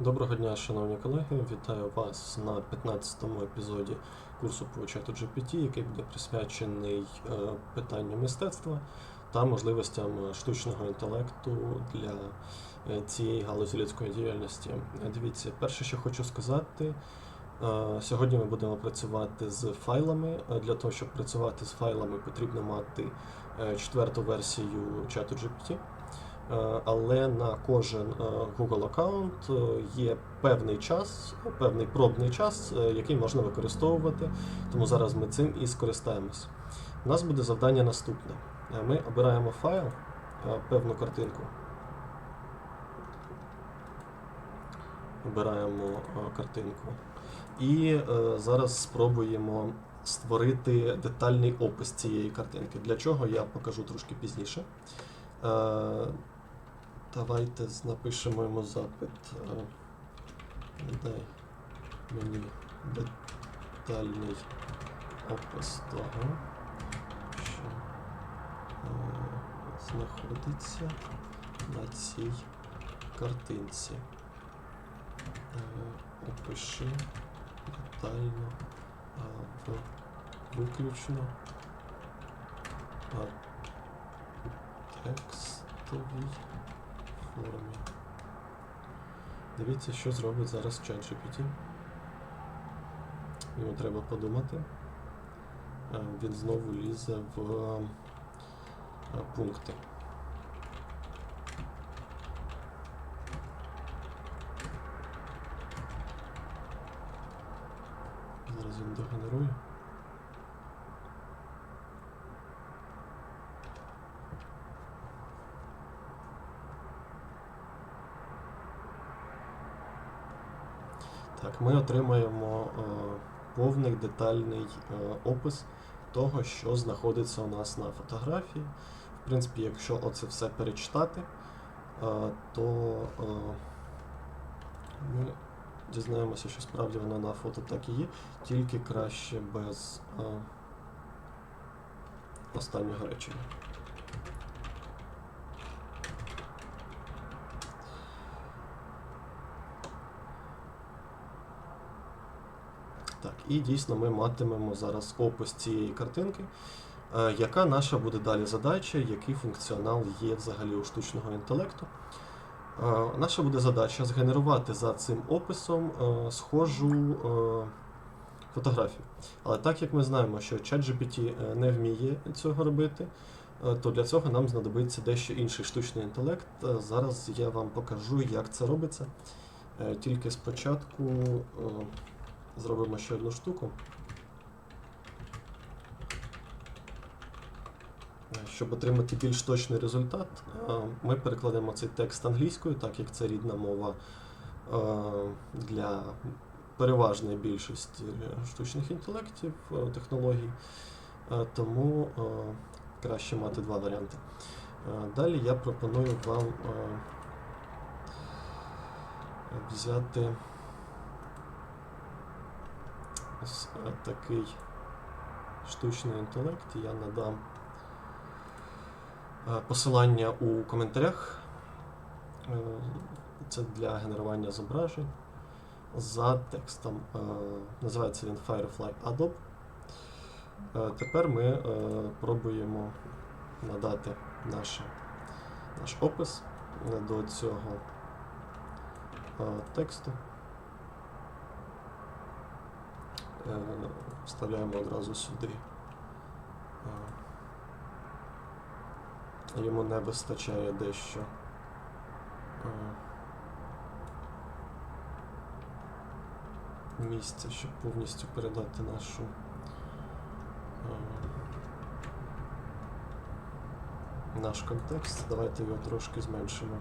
Доброго дня, шановні колеги. Вітаю вас на 15-му епізоді курсу по чату GPT, який буде присвячений е, питанню мистецтва та можливостям штучного інтелекту для е, цієї галузі людської діяльності. Дивіться, перше, що хочу сказати. е, Сьогодні ми будемо працювати з файлами. Для того, щоб працювати з файлами, потрібно мати четверту версію чату GPT. Е, але на кожен е, Google аккаунт е, є певний час, певний пробний час, який можна використовувати. Тому зараз ми цим і скористаємось. У нас буде завдання наступне: ми обираємо файл, певну картинку. Обираємо картинку. І зараз спробуємо створити детальний опис цієї картинки. Для чого я покажу трошки пізніше. Давайте напишемо йому запит. е, Дай мені детальний опис того, що е, знаходиться на цій картинці. Е, Опиши детально виключно а, формі. Дивіться, що зробить зараз ChatGPT. Йому треба подумати. Е, Він знову лізе в е, пункти. Зараз він догенерує. Так, ми отримаємо е, повний детальний е, опис того, що знаходиться у нас на фотографії. В принципі, якщо оце все перечитати, е, то ми дізнаємося, що справді воно на фото так і є, тільки краще без останнього речення. Так, і дійсно ми матимемо зараз опис цієї картинки. Е, Яка наша буде далі задача, який функціонал є взагалі у штучного інтелекту? Е, Наша буде задача згенерувати за цим описом е, схожу фотографію. Але так як ми знаємо, що ChatGPT не вміє цього робити, то для цього нам знадобиться дещо інший штучний інтелект. Зараз я вам покажу, як це робиться. Тільки спочатку зробимо ще одну штуку. Е, Щоб отримати більш точний результат, е, ми перекладемо цей текст англійською, так як це рідна мова е, для переважної більшості штучних інтелектів, технологій. Тому краще мати два варіанти. Далі я пропоную вам взяти ось е, такий штучний інтелект. Я надам е, посилання у коментарях. Е, Це для генерування зображень за текстом. Називається він Firefly Adobe. Тепер ми пробуємо надати наше, наш опис до цього тексту. Е, Вставляємо одразу сюди. Е, Йому не вистачає дещо. е, Місця, щоб повністю передати нашу. е, Наш контекст. Давайте його трошки зменшимо.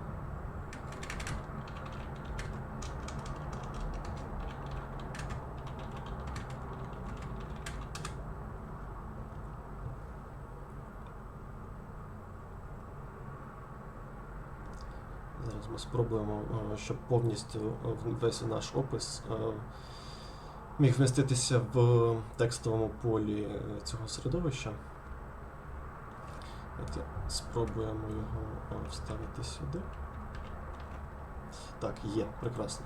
Спробуємо, е, щоб повністю е, весь наш опис е, міг вміститися в текстовому полі цього середовища. Давайте спробуємо його вставити сюди. Так, є, прекрасно.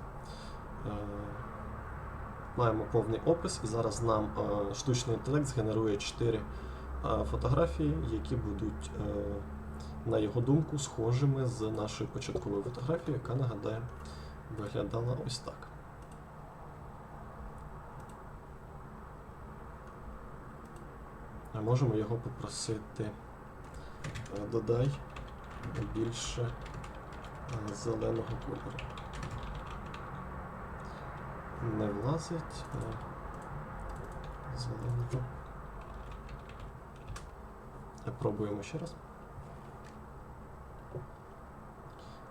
Маємо повний опис, і зараз нам штучний інтелект згенерує 4 е, фотографії, які будуть, на його думку, схожими з нашою початковою фотографією, яка нагадаю, виглядала ось так. А можемо його попросити. е, Додай більше е, зеленого кольору. Не влазить. е, Зеленого. Пробуємо ще раз.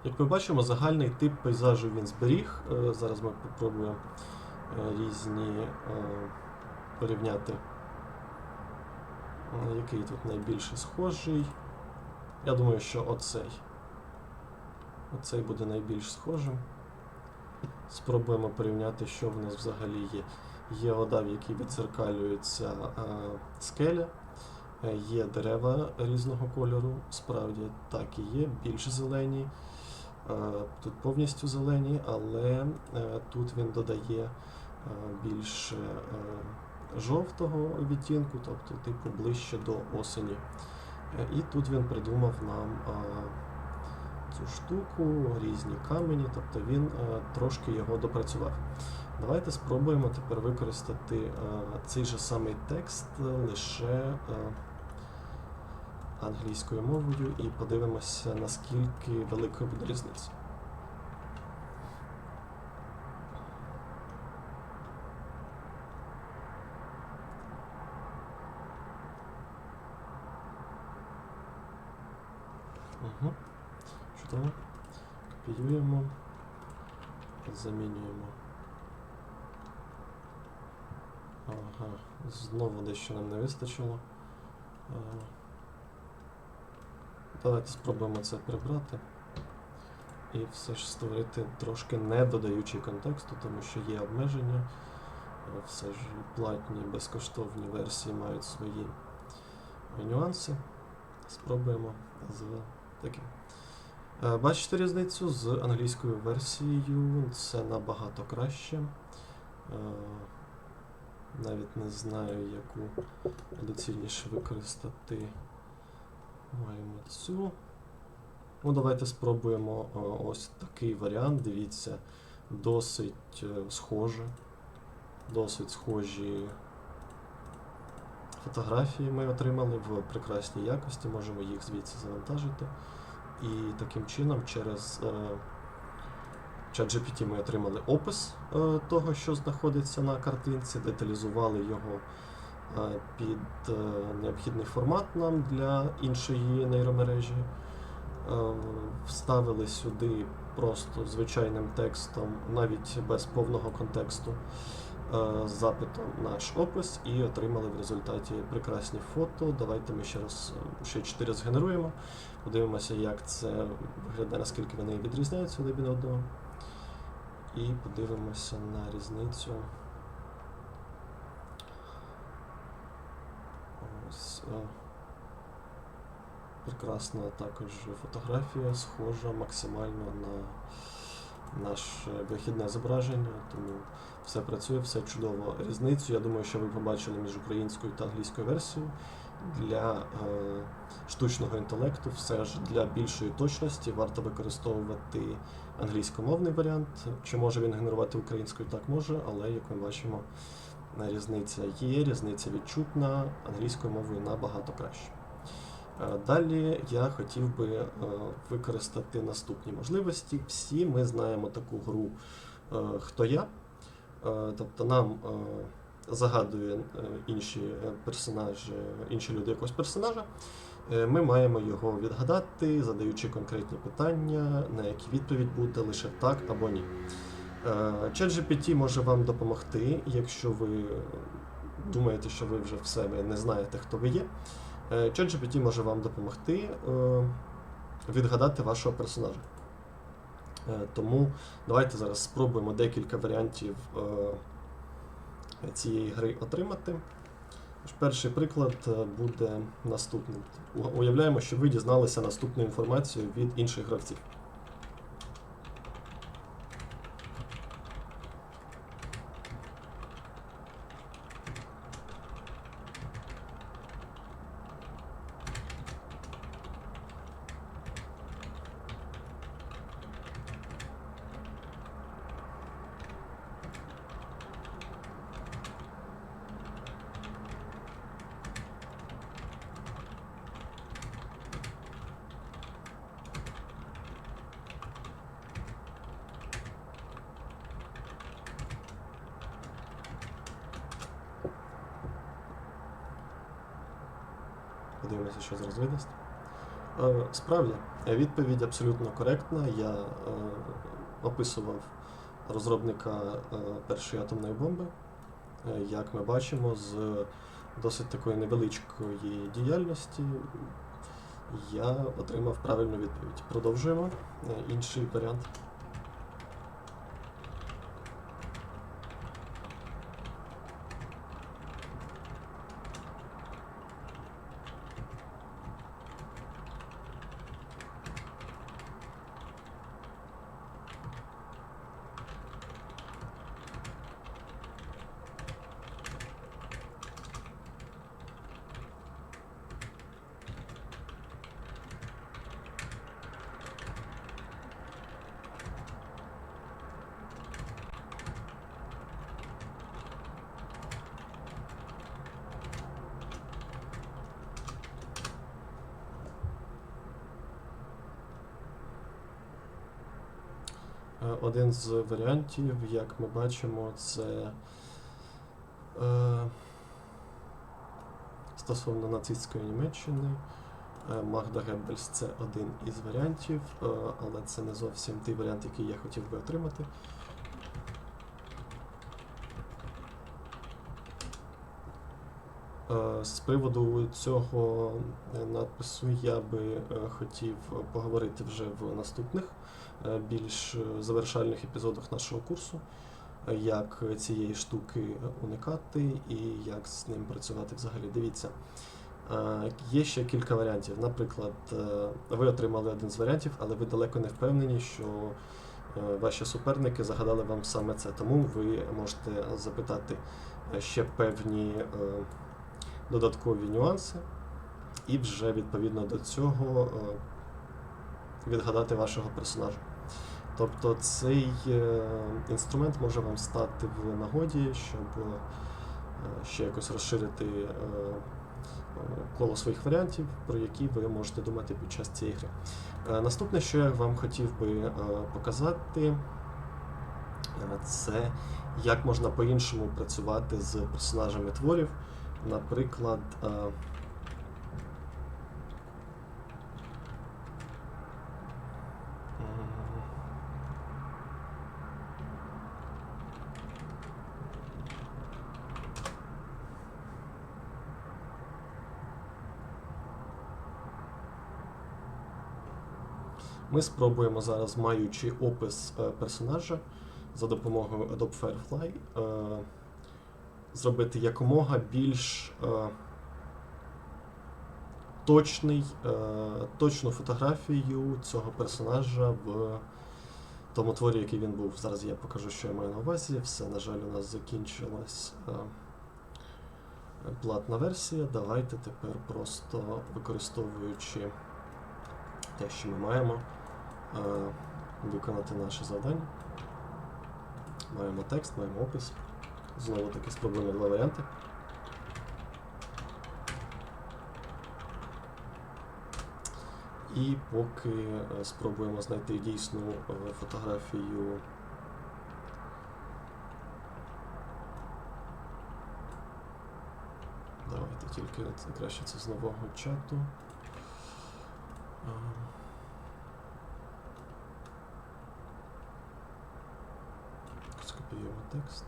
Як ми бачимо, загальний тип пейзажу він зберіг. Е, Зараз ми попробуємо е, різні е, порівняти, який тут найбільше схожий. Я думаю, що оцей. Оцей буде найбільш схожим. Спробуємо порівняти, що в нас взагалі є. Є вода, в якій відзеркалюється скеля, є дерева різного кольору, справді так і є, більш зелені. Е, Тут повністю зелені, але е, тут він додає е, більше жовтого відтінку, тобто типу ближче до осені. І тут він придумав нам цю штуку, різні камені, тобто він трошки його допрацював. Давайте спробуємо тепер використати цей же самий текст лише англійською мовою і подивимося, наскільки великою буде різниця. Угу. Чудово. Копіюємо, замінюємо. Ага, знову дещо нам не вистачило. Давайте спробуємо це прибрати. І все ж створити трошки не додаючи контексту, тому що є обмеження. Е, Все ж платні, безкоштовні версії мають свої нюанси. Спробуємо з таким. Е, Бачите різницю з англійською версією, це набагато краще. Е, Навіть не знаю, яку доцільніше використати. Маємо цю. Ну, давайте спробуємо е, ось такий варіант. Дивіться, досить е, схоже. Досить схожі фотографії ми отримали в прекрасній якості, можемо їх звідси завантажити. І таким чином через е, ChatGPT ми отримали опис того, що знаходиться на картинці, деталізували його під е, необхідний формат нам для іншої нейромережі. Е, Вставили сюди просто звичайним текстом, навіть без повного контексту, е, запитом наш опис і отримали в результаті прекрасні фото. Давайте ми ще раз ще 4 згенеруємо. Подивимося, як це виглядає, наскільки вони відрізняються один від одного. І подивимося на різницю. Е, Прекрасна також фотографія, схожа максимально на наше вихідне зображення, тому все працює, все чудово. Різницю, я думаю, що ви побачили між українською та англійською версією. Для е, штучного інтелекту все ж для більшої точності варто використовувати англійськомовний варіант. Чи може він генерувати українською? Так може, але як ми бачимо, різниця є, різниця відчутна, англійською мовою набагато краще. Е, Далі я хотів би е, використати наступні можливості. Всі ми знаємо таку гру е, Хто я. Тобто нам загадує інші персонажі, інші люди якогось персонажа. Ми маємо його відгадати, задаючи конкретні питання, на які відповідь буде лише так або ні. Е, ChatGPT може вам допомогти, якщо ви думаєте, що ви вже в себе не знаєте, хто ви є. Е, ChatGPT може вам допомогти е, відгадати вашого персонажа. Тому давайте зараз спробуємо декілька варіантів цієї гри отримати. Перший приклад буде наступним. Уявляємо, що ви дізналися наступну інформацію від інших гравців. Подивимося, що зараз видасть. Е, Справді, відповідь абсолютно коректна. Я е, описував розробника е, першої атомної бомби. Як ми бачимо, з досить такої невеличкої діяльності я отримав правильну відповідь. Продовжуємо. Інший варіант. Один з варіантів, як ми бачимо, це е, стосовно нацистської Німеччини. Е, Магда Геббельс це один із варіантів, е, але це не зовсім той варіант, який я хотів би отримати. Е, З приводу цього е, надпису я би е, хотів поговорити вже в наступних е, більш е, завершальних епізодах нашого курсу, е, як цієї штуки уникати і як з ним працювати взагалі. Дивіться, е, є ще кілька варіантів. Наприклад, е, ви отримали один з варіантів, але ви далеко не впевнені, що е, ваші суперники загадали вам саме це. Тому ви можете запитати е, ще певні е, додаткові нюанси, і вже відповідно до цього е, відгадати вашого персонажа. Тобто цей е, інструмент може вам стати в нагоді, щоб е, ще якось розширити е, коло своїх варіантів, про які ви можете думати під час цієї гри. Наступне, що я вам хотів би показати, це як можна по-іншому працювати з персонажами творів. Наприклад, Ми спробуємо зараз, маючи опис е, персонажа за допомогою Adobe Firefly, е, зробити якомога більш е, точний, точну фотографію цього персонажа в тому творі, який він був. Зараз я покажу, що я маю на увазі. Все, на жаль, у нас закінчилась платна версія. Давайте тепер просто використовуючи те, що ми маємо, виконати наше завдання. Маємо текст, маємо опис. Знову таки спробуємо два варіанти. І поки е, спробуємо знайти дійсну е, фотографію. Давайте тільки краще це з нового чату. Текст.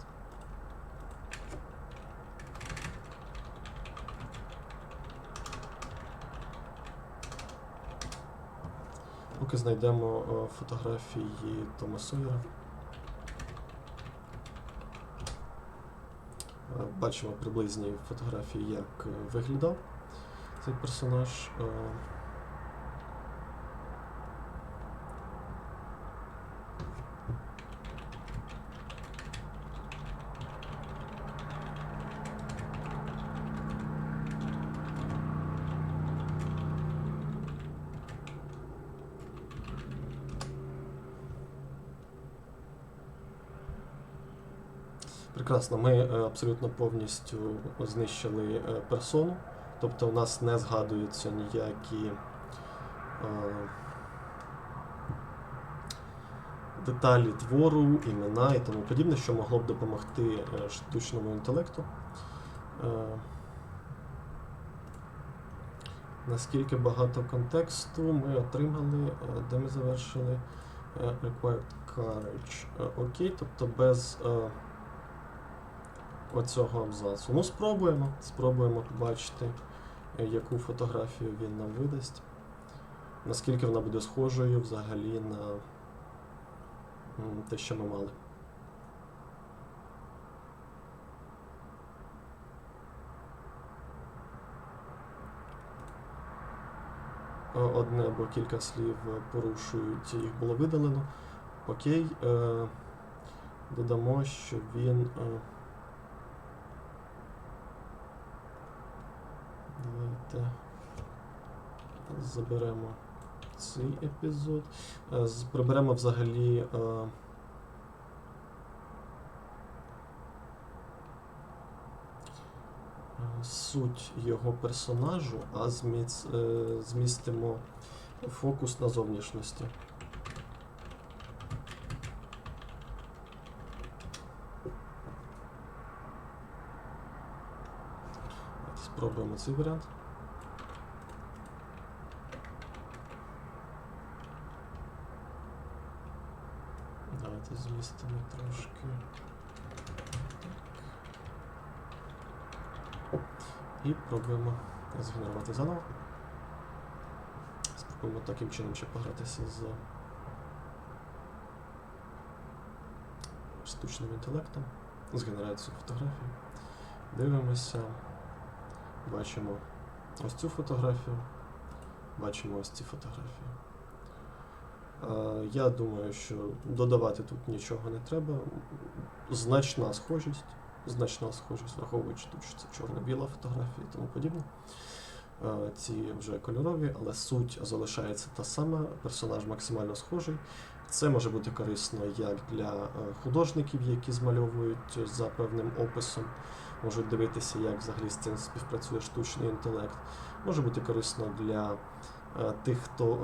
Поки знайдемо е, фотографії Тома Сойера. Е, Бачимо приблизні фотографії, як е, виглядав цей персонаж. Е, Прекрасно, ми е, абсолютно повністю знищили е, персону, тобто у нас не згадуються ніякі е, деталі твору, імена і тому подібне, що могло б допомогти штучному інтелекту. Наскільки багато контексту ми отримали, де ми завершили required courage. Окей, тобто без оцього абзацу. Ну, спробуємо. Спробуємо побачити, е, яку фотографію він нам видасть. Наскільки вона буде схожою взагалі на те, що ми мали. Одне або кілька слів е, порушують, їх було видалено. Окей. Е, додамо, що він. Е, давайте заберемо цей епізод. Е, приберемо взагалі. Е, Суть його персонажу, а зміц, е, змістимо фокус на зовнішності. Спробуємо цей варіант. Змістимо трошки. І пробуємо згенерувати заново. Спробуємо таким чином ще погратися з штучним інтелектом, з генерацією фотографій. Дивимося, бачимо ось цю фотографію, бачимо ось ці фотографії. Е, Я думаю, що додавати тут нічого не треба. Значна схожість, значна схожість, враховуючи тут, що це чорно-біла фотографія і тому подібне. Е, Ці вже кольорові, але суть залишається та сама, персонаж максимально схожий. Це може бути корисно як для е, художників, які змальовують за певним описом, можуть дивитися, як взагалі з цим співпрацює штучний інтелект. Може бути корисно для тих, хто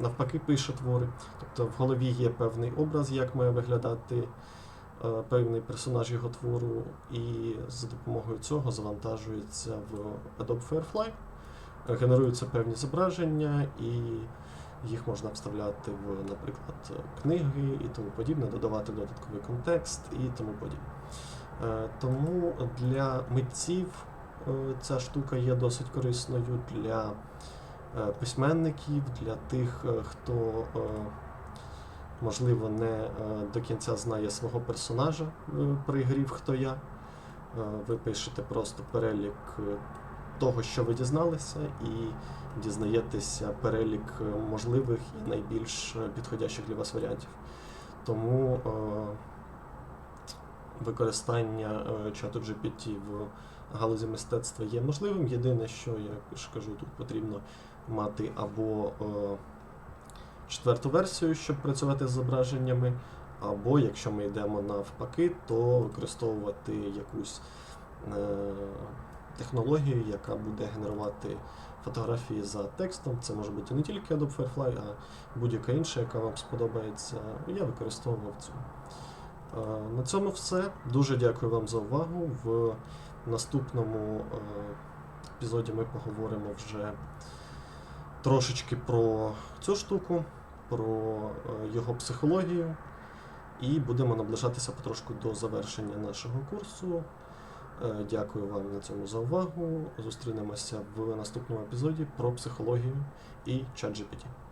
навпаки пише твори. Тобто в голові є певний образ, як має виглядати е, певний персонаж його твору, і за допомогою цього завантажується в Adobe Firefly, генеруються певні зображення, і їх можна вставляти в, наприклад, книги і тому подібне, додавати додатковий контекст і тому подібне. Е, Тому для митців е, ця штука є досить корисною для письменників, для тих, е, хто е, можливо не е, до кінця знає свого персонажа е, при грі хто я. Е, Ви пишете просто перелік е, того, що ви дізналися, і дізнаєтеся перелік е, можливих і найбільш е, підходящих для вас варіантів. Тому е, використання е, чату GPT в галузі мистецтва є можливим. Єдине, що я ж кажу, тут потрібно мати або е, четверту версію, щоб працювати з зображеннями, або якщо ми йдемо навпаки, то використовувати якусь е, технологію, яка буде генерувати фотографії за текстом. Це може бути не тільки Adobe Firefly, а будь-яка інша, яка вам сподобається. Я використовував цю. Е, На цьому все. Дуже дякую вам за увагу. В наступному епізоді ми поговоримо вже трошечки про цю штуку, про е, його психологію, і будемо наближатися потрошку до завершення нашого курсу. Е, Дякую вам на цьому за увагу. Зустрінемося в наступному епізоді про психологію і чат GPT.